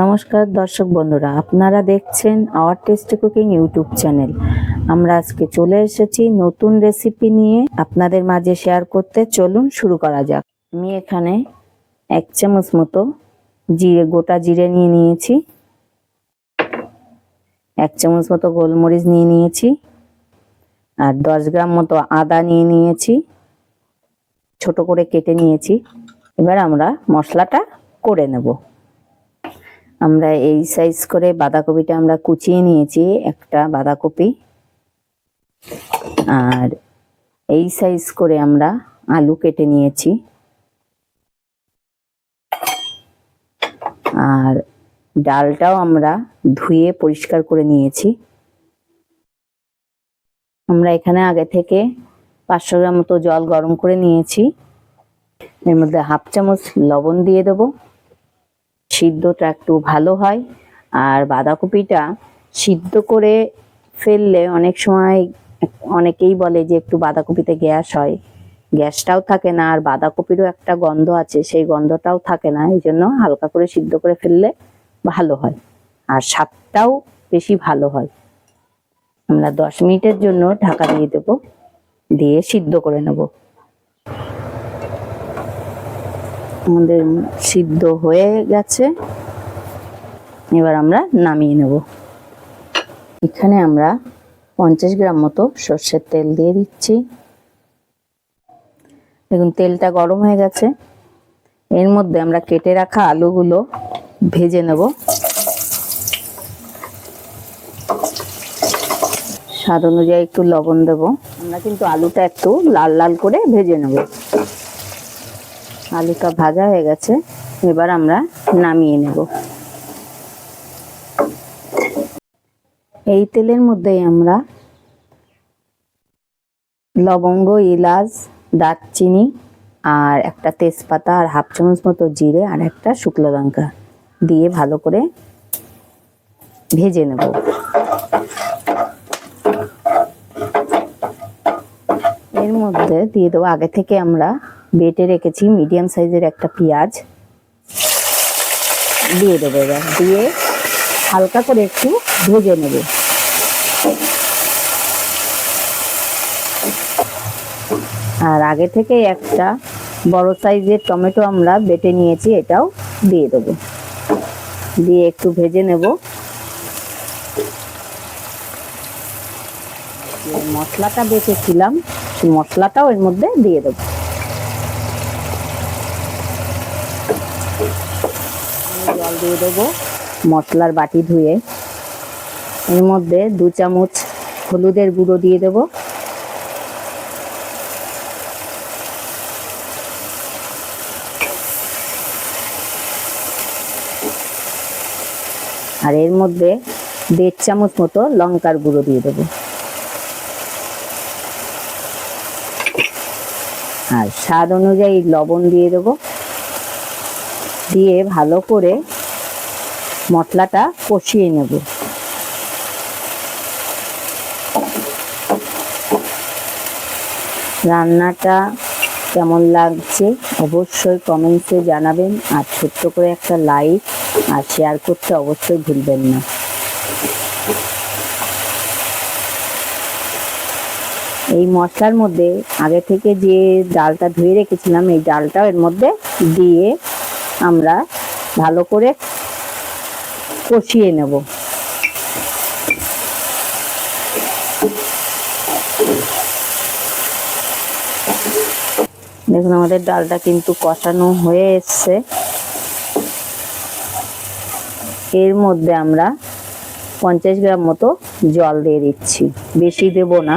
নমস্কার দর্শক বন্ধুরা, আপনারা দেখছেন our tasty cooking YouTube channel. আমরা আজকে চলে এসেছি নতুন রেসিপি নিয়ে আপনাদের মাঝে শেয়ার করতে। চলুন শুরু করা যাক। আমি এখানে এক চামচ মতো জিরে, গোটা জিরে নিয়ে নিয়েছি। এক চামচ মতো গোলমরিচ নিয়ে নিয়েছি। আর দশ গ্রাম মতো আদা নিয়ে নিয়েছি। ছোট করে কেটে নিয়েছি। এবার আমরা মশলাটা করে নেব। আমরা এই সাইজ করে বাঁধাকপিটা আমরা কুচিয়ে নিয়েছি, একটা বাঁধাকপি। আর এই সাইজ করে আমরা আলু কেটে নিয়েছি। আর ডালটাও আমরা ধুয়ে পরিষ্কার করে নিয়েছি। আমরা এখানে আগে থেকে পাঁচশো গ্রাম মতো জল গরম করে নিয়েছি। এর মধ্যে হাফ চামচ লবণ দিয়ে দেবো। সিদ্ধটা একটু ভালো হয়। আর বাঁধাকপিটা সিদ্ধ করে ফেললে অনেক সময় অনেকেই বলে যে একটু বাঁধাকপিতে গ্যাস হয়। গ্যাসটাও থাকে না, আর বাঁধাকপিরও একটা গন্ধ আছে, সেই গন্ধটাও থাকে না। এই জন্য হালকা করে সিদ্ধ করে ফেললে ভালো হয়। আর স্বাদটাও বেশি ভালো হয়। আমরা দশ মিনিটের জন্য ঢাকা দিয়ে দেব, দিয়ে সিদ্ধ করে নেব। আমাদের সিদ্ধ হয়ে গেছে। এবার আমরা নামিয়ে নেব। এখানে আমরা পঞ্চাশ গ্রাম মতো সর্ষের তেল দিয়ে দিচ্ছি। দেখুন, তেলটা গরম হয়ে গেছে। এর মধ্যে আমরা কেটে রাখা আলুগুলো ভেজে নেব। স্বাদ অনুযায়ী একটু লবণ দেব। আমরা কিন্তু আলুটা একটু লাল লাল করে ভেজে নেব। আলুটা ভাজা হয়ে গেছে, এবার আমরা নামিয়ে নেব। এই তেলের মধ্যেই আমরা লবঙ্গ, এলাচ, দারচিনি আর একটা তেজপাতা আর হাফ চামচ মতো জিরে আর একটা শুকনো লঙ্কা দিয়ে ভালো করে ভেজে নেব। এর মধ্যে দিয়ে দেবো, আগে থেকে আমরা বেটে রেখেছি মিডিয়াম সাইজের একটা পেঁয়াজ। দিয়ে দেবো এবার। দিয়ে হালকা করে একটু ভেজে নেব। আর আগে থেকে একটা বড় সাইজের টমেটো আমরা বেটে নিয়েছি, এটাও দিয়ে দেবো। দিয়ে একটু ভেজে নেব। মশলাটা বেটেছিলাম, সেই মশলাটাও এর মধ্যে দিয়ে দেবো। জল দিয়ে দেবো, মশলার বাটি ধুয়ে। এর মধ্যে দু চামচ হলুদের গুঁড়ো দিয়ে দেবো। আর এর মধ্যে দেড় চামচ মতো লঙ্কার গুঁড়ো দিয়ে দেবো। আর স্বাদ অনুযায়ী লবণ দিয়ে দেবো। দিয়ে ভালো করে মশলাটা কষিয়ে নেব। রান্নাটা কেমন লাগছে অবশ্যই কমেন্টসে জানাবেন আর ছোট্ট করে একটা লাইক আর শেয়ার করতে অবশ্যই ভুলবেন না। এই মশলার মধ্যে আগে থেকে যে ডালটা ধুয়ে রেখেছিলাম, এই ডালটাও এর মধ্যে দিয়ে আমরা ভালো করে কষিয়ে নেব। দেখুন, আমাদের ডালটা কিন্তু কষানো হয়ে এসছে। এর মধ্যে আমরা পঞ্চাশ গ্রাম মতো জল দিয়ে দিচ্ছি। বেশি দেব না।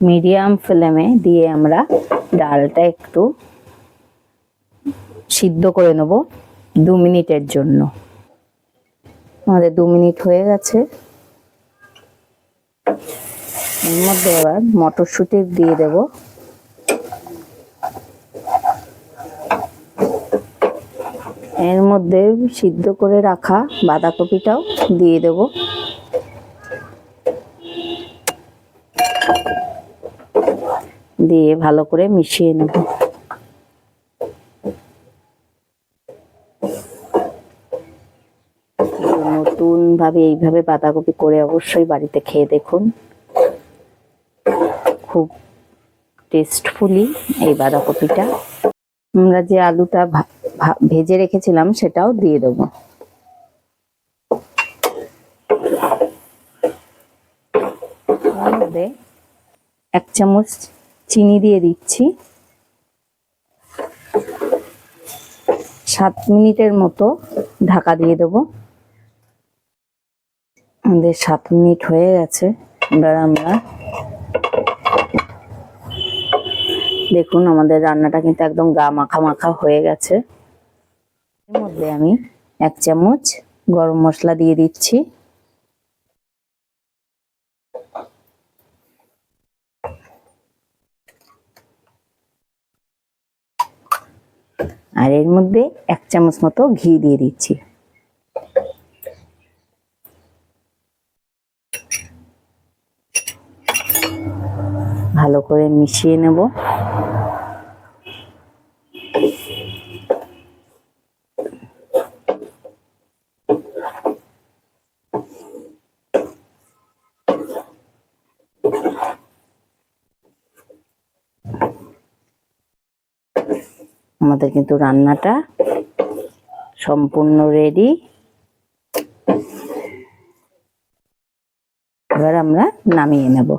মিডিয়াম ফ্লেমে দিয়ে আমরা ডালটা একটু সিদ্ধ করে নেব। দু মিনিটের জন্য। আমাদের দু মিনিট হয়ে গেছে। এর মধ্যে এবার মটরশুঁটি দিয়ে দেব। এর মধ্যে সিদ্ধ করে রাখা বাঁধাকপিটাও দিয়ে দেব। দিয়ে ভালো করে মিশিয়ে নেব। নতুন ভাবে এইভাবে বাঁধাকপি করে অবশ্যই বাড়িতে খেয়ে দেখুন। খুব টেস্টফুলি এই বাঁধাকপিটা। আমরা যে আলুটা ভেজে রেখেছিলাম সেটাও দিয়ে দেবো। এক চামচ চিনি দিয়ে দিচ্ছি। সাত মিনিটের মতো ঢাকা দিয়ে দেব। আমাদের সাত মিনিট হয়ে গেছে। এবার আমরা দেখুন, আমাদের রান্নাটা কিন্তু একদম গা মাখা মাখা হয়ে গেছে। এর মধ্যে আমি এক চামচ গরম মশলা দিয়ে দিচ্ছি। আর এর মধ্যে এক চামচ মতো ঘি দিয়ে দিচ্ছি। ভালো করে মিশিয়ে নেব। আমাদের কিন্তু রান্নাটা সম্পূর্ণ রেডি এবার আমরা নামিয়ে নেব।